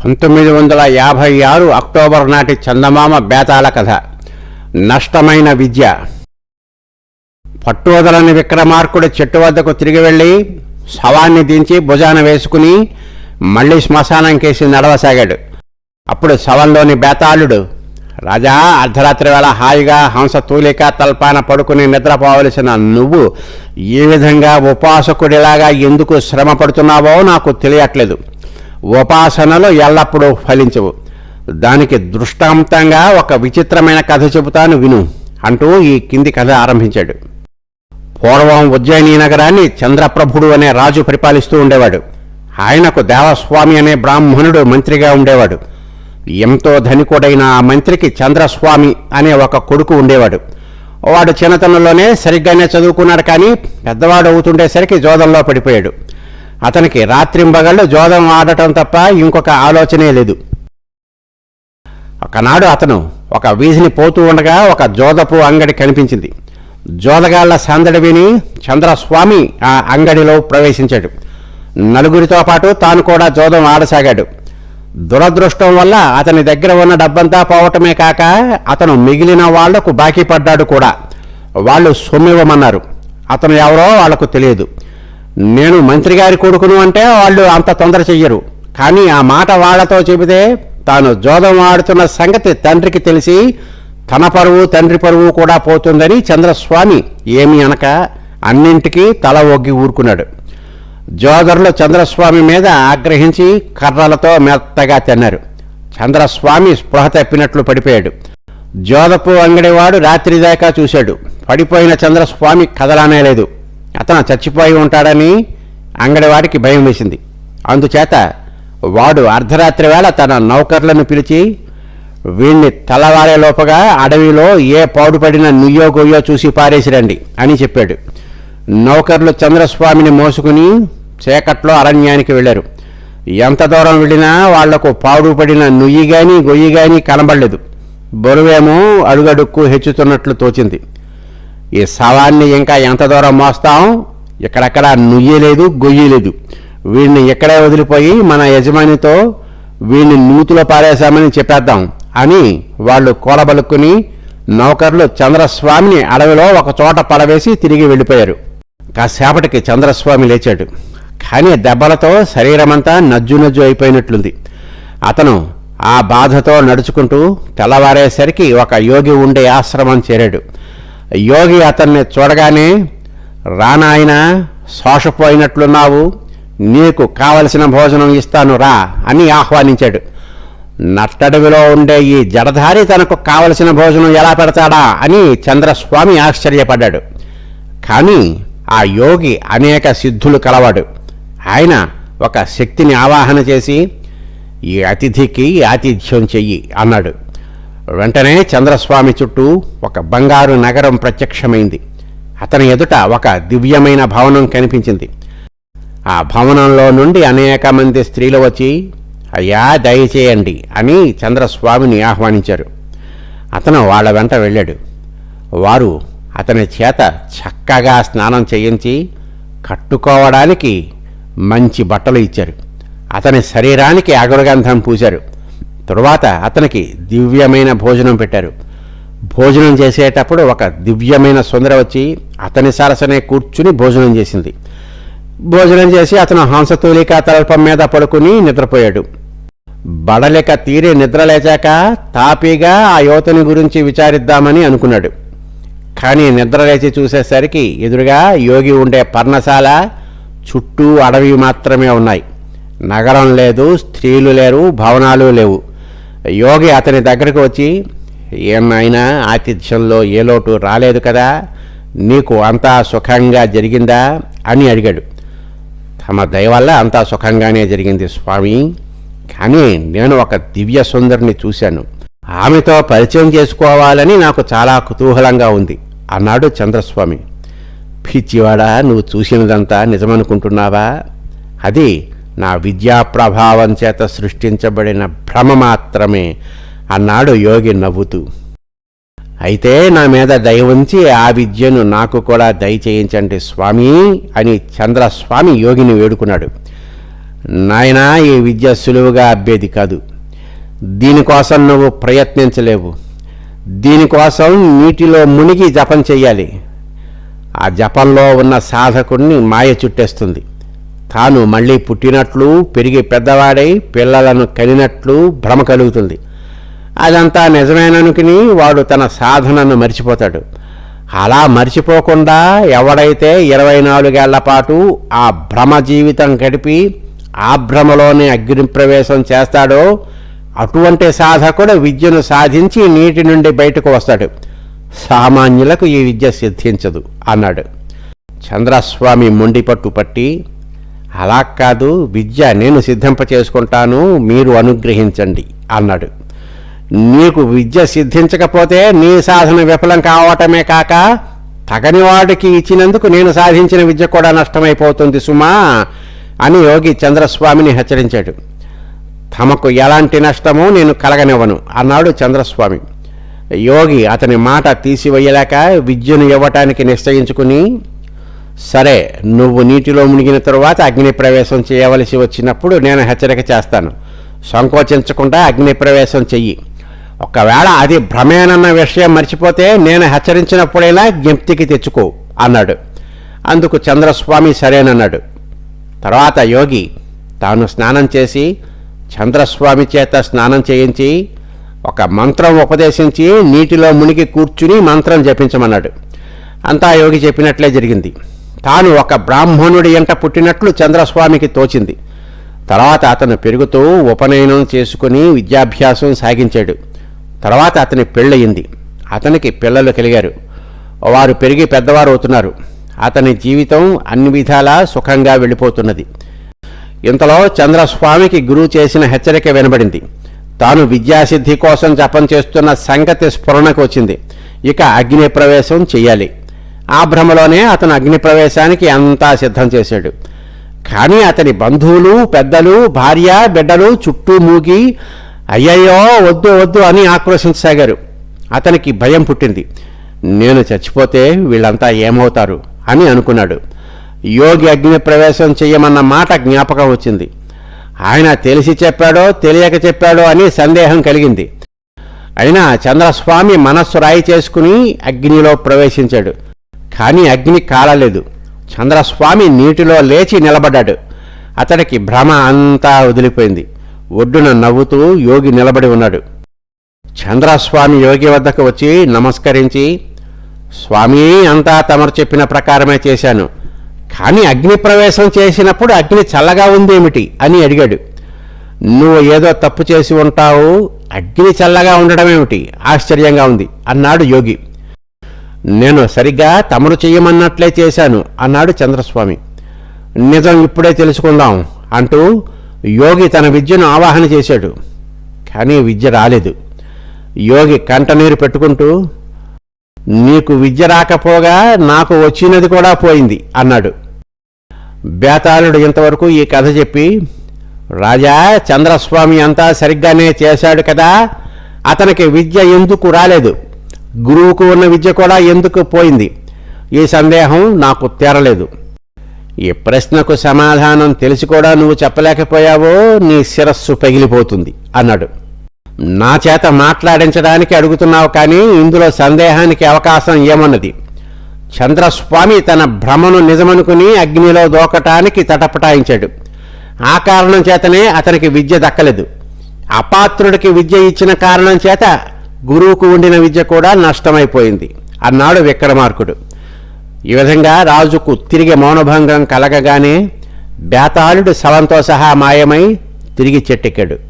పంతొమ్మిది వందల యాభై ఆరు అక్టోబర్ నాటి చందమామ బేతాళ కథ. నష్టమైన విద్య. పట్టువదలని విక్రమార్కుడు చెట్టు వద్దకు తిరిగి వెళ్ళి శవాన్ని దించి భుజాన వేసుకుని మళ్ళీ శ్మశానం కేసి నడవసాగాడు. అప్పుడు శవంలోని బేతాళుడు రాజా అర్ధరాత్రి వేళ హాయిగా హంస తూలిక తల్పాన పడుకుని నిద్రపోవలసిన నువ్వు ఈ విధంగా ఉపాసకుడిలాగా ఎందుకు శ్రమ పడుతున్నావో నాకు తెలియట్లేదు. ఉపాసనలు ఎల్లప్పుడూ ఫలించవు. దానికి దృష్టాంతంగా ఒక విచిత్రమైన కథ చెబుతాను విను అంటూ ఈ కింది కథ ఆరంభించాడు. పూర్వం ఉజ్జయిని నగరాన్ని చంద్రప్రభుడు అనే రాజు పరిపాలిస్తూ ఉండేవాడు. ఆయనకు దేవస్వామి అనే బ్రాహ్మణుడు మంత్రిగా ఉండేవాడు. ఎంతో ధనికుడైన ఆ మంత్రికి చంద్రస్వామి అనే ఒక కొడుకు ఉండేవాడు. వాడు చిన్నతనంలోనే సరిగ్గానే చదువుకున్నాడు కానీ పెద్దవాడు అవుతుండేసరికి జోదంలో పడిపోయాడు. అతనికి రాత్రింబగళ్ళు జోదం ఆడటం తప్ప ఇంకొక ఆలోచనే లేదు. ఒకనాడు అతను ఒక వీధిని పోతూ ఉండగా ఒక జోదపు అంగడి కనిపించింది. జోదగాళ్ళ సందడి విని చంద్రస్వామి ఆ అంగడిలో ప్రవేశించాడు. నలుగురితో పాటు తాను కూడా జోదం ఆడసాగాడు. దురదృష్టం వల్ల అతని దగ్గర ఉన్న డబ్బంతా పోవటమే కాక అతను మిగిలిన వాళ్ళకు బాకీ పడ్డాడు కూడా. వాళ్ళు సొమ్మివ్వమన్నారు. అతను ఎవరో వాళ్ళకు తెలియదు. నేను మంత్రి గారి కొడుకును అంటే వాళ్ళు అంత తొందర చెయ్యరు. కానీ ఆ మాట వాళ్ళతో చెబితే తాను జోదం ఆడుతున్న సంగతి తండ్రికి తెలిసి తన పరువు తండ్రి పరువు కూడా పోతుందని చంద్రస్వామి ఏమి అనక అన్నింటికీ తల ఒగ్గి ఊరుకున్నాడు. జోదరులు చంద్రస్వామి మీద ఆగ్రహించి కర్రలతో మెత్తగా తిన్నారు. చంద్రస్వామి స్పృహ తప్పినట్లు పడిపోయాడు. జోదపు అంగడివాడు రాత్రి దాకా చూశాడు. పడిపోయిన చంద్రస్వామి కదలానే లేదు అతను చచ్చిపోయి ఉంటాడని అంగడివాడికి భయం వేసింది. అందుచేత వాడు అర్ధరాత్రి వేళ తన నౌకర్లను పిలిచి వీణ్ణి తలవారే లోపగా అడవిలో ఏ పాడుపడిన నుయ్యో గొయ్యో చూసి పారేసిరండి అని చెప్పాడు. నౌకర్లు చంద్రస్వామిని మోసుకుని చీకట్లో అరణ్యానికి వెళ్ళారు. ఎంత దూరం వెళ్ళినా వాళ్ళకు పాడుపడిన నుయ్యి గాని గొయ్యి గాని కనబడలేదు. బరువేమో అడుగడుక్కు హెచ్చుతున్నట్లు తోచింది. ఈ శవాన్ని ఇంకా ఎంత దూరం మోస్తాం? ఇక్కడక్కడ నుయ్యలేదు లేదు వీడిని ఇక్కడే వదిలిపోయి మన యజమానితో వీడిని నూతిలో పారేశామని చెప్పేద్దాం అని వాళ్ళు కూలబలుక్కుని నౌకర్లు చంద్రస్వామిని అడవిలో ఒక చోట పడవేసి తిరిగి వెళ్ళిపోయారు. కాసేపటికి చంద్రస్వామి లేచాడు. కానీ దెబ్బలతో శరీరమంతా నజ్జు నజ్జు అయిపోయినట్లుంది. అతను ఆ బాధతో నడుచుకుంటూ తెల్లవారేసరికి ఒక యోగి ఉండే ఆశ్రమం చేరాడు. యోగి అతన్ని చూడగానే రానాయన శోషపోయినట్లున్నావు. నీకు కావలసిన భోజనం ఇస్తాను రా అని ఆహ్వానించాడు. నట్టడవిలో ఉండే ఈ జడధారి తనకు కావలసిన భోజనం ఎలా పెడతాడా అని చంద్రస్వామి ఆశ్చర్యపడ్డాడు. కానీ ఆ యోగి అనేక సిద్ధులు కలవాడు. ఆయన ఒక శక్తిని ఆవాహన చేసి ఈ అతిథికి ఆతిథ్యం చెయ్యి అన్నాడు. వెంటనే చంద్రస్వామి చుట్టూ ఒక బంగారు నగరం ప్రత్యక్షమైంది. అతని ఎదుట ఒక దివ్యమైన భవనం కనిపించింది. ఆ భవనంలో నుండి అనేక మంది స్త్రీలు వచ్చి అయ్యా దయచేయండి అని చంద్రస్వామిని ఆహ్వానించారు. అతను వాళ్ళ వెంట వెళ్ళాడు. వారు అతని చేత చక్కగా స్నానం చేయించి కట్టుకోవడానికి మంచి బట్టలు ఇచ్చారు. అతని శరీరానికి అగరగంధం పూశారు. తరువాత అతనికి దివ్యమైన భోజనం పెట్టారు. భోజనం చేసేటప్పుడు ఒక దివ్యమైన సుందర వచ్చి అతని సరసనే కూర్చుని భోజనం చేసింది. భోజనం చేసి అతను హంసతూలిక తల్పం మీద పడుకుని నిద్రపోయాడు. బడలిక తీరి నిద్రలేచాక తాపీగా ఆ యువతని గురించి విచారిద్దామని అనుకున్నాడు. కానీ నిద్రలేచి చూసేసరికి ఎదురుగా యోగి ఉండే పర్ణశాల చుట్టూ అడవి మాత్రమే ఉన్నాయి. నగరం లేదు స్త్రీలు లేరు భవనాలు లేవు. యోగి అతని దగ్గరకు వచ్చి ఏమైనా ఆతిథ్యంలో ఏ లోటు రాలేదు కదా? నీకు అంతా సుఖంగా జరిగిందా? అని అడిగాడు. తమ దయవల్ల అంతా సుఖంగానే జరిగింది స్వామి. కానీ నేను ఒక దివ్య సుందరిని చూశాను. ఆమెతో పరిచయం చేసుకోవాలని నాకు చాలా కుతూహలంగా ఉంది అన్నాడు చంద్రస్వామి. పిచ్చివాడా నువ్వు చూసినదంతా నిజమనుకుంటున్నావా? అది నా విద్యా ప్రభావం చేత సృష్టించబడిన భ్రమ మాత్రమే అన్నాడు యోగి నవ్వుతూ. అయితే నా మీద దయ ఉంచి ఆ విద్యను నాకు కూడా దయచేయించండి స్వామి అని చంద్రస్వామి యోగిని వేడుకున్నాడు. నాయనా ఈ విద్య సులువుగా అబ్బేది కాదు. దీనికోసం నువ్వు ప్రయత్నించలేవు. దీనికోసం నీటిలో మునిగి జపం చెయ్యాలి. ఆ జపంలో ఉన్న సాధకుడిని మాయ చుట్టేస్తుంది. తాను మళ్ళీ పుట్టినట్లు పెరిగి పెద్దవాడై పిల్లలను కనినట్లు భ్రమ కలుగుతుంది. అదంతా నిజమేననుకుని వాడు తన సాధనను మర్చిపోతాడు. అలా మర్చిపోకుండా ఎవడైతే ఇరవై నాలుగేళ్ళ పాటు ఆ భ్రమ జీవితం గడిపి ఆ భ్రమలోనే అగ్ని ప్రవేశం చేస్తాడో అటువంటి సాధకుడు విద్యను సాధించి నీటి నుండి బయటకు వస్తాడు. సామాన్యులకు ఈ విద్య సిద్ధించదు అన్నాడు. చంద్రస్వామి మొండిపట్టు పట్టి అలా కాదు విద్య నేను సిద్ధింప చేసుకుంటాను మీరు అనుగ్రహించండి అన్నాడు. నీకు విద్య సిద్ధించకపోతే నీ సాధన విఫలం కావటమే కాక తగని వాడికి ఇచ్చినందుకు నేను సాధించిన విద్య కూడా నష్టమైపోతుంది సుమా అని యోగి చంద్రస్వామిని హెచ్చరించాడు. తమకు ఎలాంటి నష్టమో నేను కలగనివ్వను అన్నాడు చంద్రస్వామి. యోగి అతని మాట తీసివేయలేక విద్యను ఇవ్వటానికి నిశ్చయించుకుని సరే నువ్వు నీటిలో మునిగిన తరువాత అగ్ని ప్రవేశం చేయవలసి వచ్చినప్పుడు నేను హెచ్చరిక చేస్తాను. సంకోచించకుండా అగ్ని ప్రవేశం చెయ్యి. ఒకవేళ అది భ్రమేనన్న విషయం మర్చిపోతే నేను హెచ్చరించినప్పుడైనా జ్ఞప్తికి తెచ్చుకో అన్నాడు. అందుకు చంద్రస్వామి సరేనన్నాడు. తర్వాత యోగి తాను స్నానం చేసి చంద్రస్వామి చేత స్నానం చేయించి ఒక మంత్రం ఉపదేశించి నీటిలో మునిగి కూర్చుని మంత్రం జపించమన్నాడు. అంతా యోగి చెప్పినట్లే జరిగింది. తాను ఒక బ్రాహ్మణుడి ఎంట పుట్టినట్లు చంద్రస్వామికి తోచింది. తర్వాత అతను పెరుగుతూ ఉపనయనం చేసుకుని విద్యాభ్యాసం సాగించాడు. తర్వాత అతని పెళ్ళయింది. అతనికి పిల్లలు కలిగారు. వారు పెరిగి పెద్దవారు అవుతున్నారు. అతని జీవితం అన్ని విధాలా సుఖంగా వెళ్ళిపోతున్నది. ఇంతలో చంద్రస్వామికి గురువు చేసిన హెచ్చరిక వినబడింది. తాను విద్యాసిద్ధి కోసం జపం చేస్తున్న సంగతి స్ఫురణకు వచ్చింది. ఇక అగ్ని ప్రవేశం ఆ భ్రమలోనే అతను అగ్ని ప్రవేశానికి అంతా సిద్ధం చేశాడు. కానీ అతని బంధువులు పెద్దలు భార్య బిడ్డలు చుట్టూ మూగి అయ్యయ్యో వద్దు వద్దు అని ఆక్రోశించసాగారు. అతనికి భయం పుట్టింది. నేను చచ్చిపోతే వీళ్ళంతా ఏమవుతారు అని అనుకున్నాడు. యోగి అగ్ని ప్రవేశం చెయ్యమన్న మాట జ్ఞాపకం వచ్చింది. ఆయన తెలిసి చెప్పాడో తెలియక చెప్పాడో అని సందేహం కలిగింది. అయినా చంద్రస్వామి మనస్సు రాయి చేసుకుని అగ్నిలో ప్రవేశించాడు. కానీ అగ్ని కాలలేదు. చంద్రస్వామి నీటిలో లేచి నిలబడ్డాడు. అతడికి భ్రమ అంతా వదిలిపోయింది. ఒడ్డున నవ్వుతూ యోగి నిలబడి ఉన్నాడు. చంద్రస్వామి యోగి వద్దకు వచ్చి నమస్కరించి స్వామి అంతా తమరు చెప్పిన ప్రకారమే చేశాను. కానీ అగ్ని ప్రవేశం చేసినప్పుడు అగ్ని చల్లగా ఉందేమిటి? అని అడిగాడు. నువ్వు ఏదో తప్పు చేసి ఉంటావు. అగ్ని చల్లగా ఉండడం ఏమిటి ఆశ్చర్యంగా ఉంది అన్నాడు యోగి. నేను సరిగ్గా తమరు చేయమన్నట్లే చేశాను అన్నాడు చంద్రస్వామి. నిజం ఇప్పుడే తెలుసుకుందాం అంటూ యోగి తన విద్యను ఆవాహన చేశాడు. కానీ విద్య రాలేదు. యోగి కంటనీరు పెట్టుకుంటూ నీకు విద్య రాకపోగా నాకు వచ్చినది కూడా పోయింది అన్నాడు. బేతాళుడు ఇంతవరకు ఈ కథ చెప్పి రాజా చంద్రస్వామి అంతా సరిగ్గానే చేశాడు కదా అతనికి విద్య ఎందుకు రాలేదు? గురువుకు ఉన్న విద్య కూడా ఎందుకు పోయింది? ఈ సందేహం నాకు తేరలేదు. ఈ ప్రశ్నకు సమాధానం తెలిసి కూడా నువ్వు చెప్పలేకపోయావో నీ శిరస్సు పగిలిపోతుంది అన్నాడు. నా చేత మాట్లాడించడానికి అడుగుతున్నావు కానీ ఇందులో సందేహానికి అవకాశం ఏమన్నది? చంద్రస్వామి తన భ్రమను నిజమనుకుని అగ్నిలో దూకటానికి తటపటాయించాడు. ఆ కారణం చేతనే అతనికి విద్య దక్కలేదు. అపాత్రుడికి విద్య ఇచ్చిన కారణం చేత గురువుకు ఉండిన విద్య కూడా నష్టమైపోయింది. అన్నాడు విక్రమార్కుడు. ఈ విధంగా రాజుకు తిరిగి మౌనభంగం కలగగానే బేతాళుడు శవంతో సహా మాయమై తిరిగి చెట్టెక్కాడు